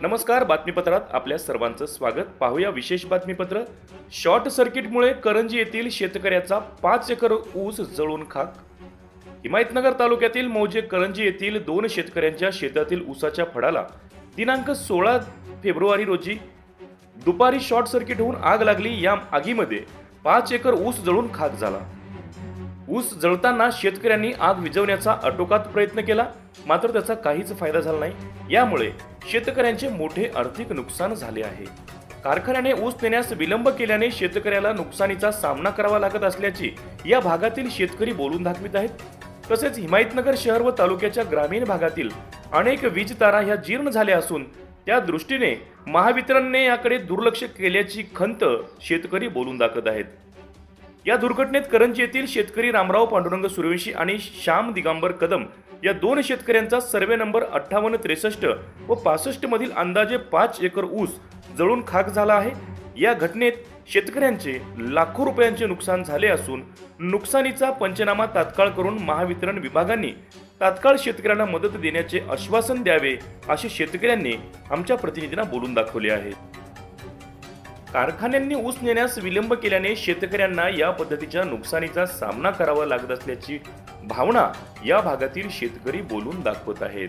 नमस्कार बातमीपत्रात आपल्या सर्वांचं स्वागत. पाहूया विशेष बातमीपत्र. शॉर्ट सर्किटमुळे करंजी येथील शेतकऱ्याचा पाच एकर ऊस जळून खाक. हिमायतनगर तालुक्यातील मौजे करंजी येथील दोन शेतकऱ्यांच्या शेतातील ऊसाच्या फडाला दिनांक सोळा फेब्रुवारी रोजी दुपारी शॉर्ट सर्किट होऊन आग लागली. या आगीमध्ये पाच एकर ऊस जळून खाक झाला. ऊस जळताना शेतकऱ्यांनी आग विझवण्याचा आटोकात प्रयत्न केला मात्र त्याचा काहीच फायदा झाला नाही. यामुळे शेतकऱ्यांचे मोठे आर्थिक नुकसान झाले आहे. कारखान्याने ऊस नेण्यास विलंब केल्याने शेतकऱ्याला नुकसानीचा सामना करावा लागत असल्याची या भागातील शेतकरी बोलून दाखवित आहेत. तसेच हिमायतनगर शहर व तालुक्याच्या ग्रामीण भागातील अनेक वीज तारा ह्या जीर्ण झाल्या असून त्या दृष्टीने महावितरणने याकडे दुर्लक्ष केल्याची खंत शेतकरी बोलून दाखवत आहेत. या दुर्घटनेत करंजी येथील शेतकरी रामराव पांडुरंग सूर्यवंशी आणि श्याम दिगंबर कदम या दोन शेतकऱ्यांचा सर्वे नंबर अठ्ठावन्न त्रेसष्ट व पासष्ट मधील अंदाजे पाच एकर ऊस जळून खाक झाला आहे. या घटनेत शेतकऱ्यांचे लाखो रुपयांचे नुकसान झाले असून नुकसानीचा पंचनामा तात्काळ करून महावितरण विभागांनी तात्काळ शेतकऱ्यांना मदत देण्याचे आश्वासन द्यावे असे शेतकऱ्यांनी आमच्या प्रतिनिधींना बोलून दाखवले आहे. कारखान्यांनी ऊस नेण्यास विलंब केल्याने शेतकऱ्यांना या पद्धतीच्या नुकसानीचा सामना करावा लागत असल्याची भावना या भागातील शेतकरी बोलून दाखवत आहेत.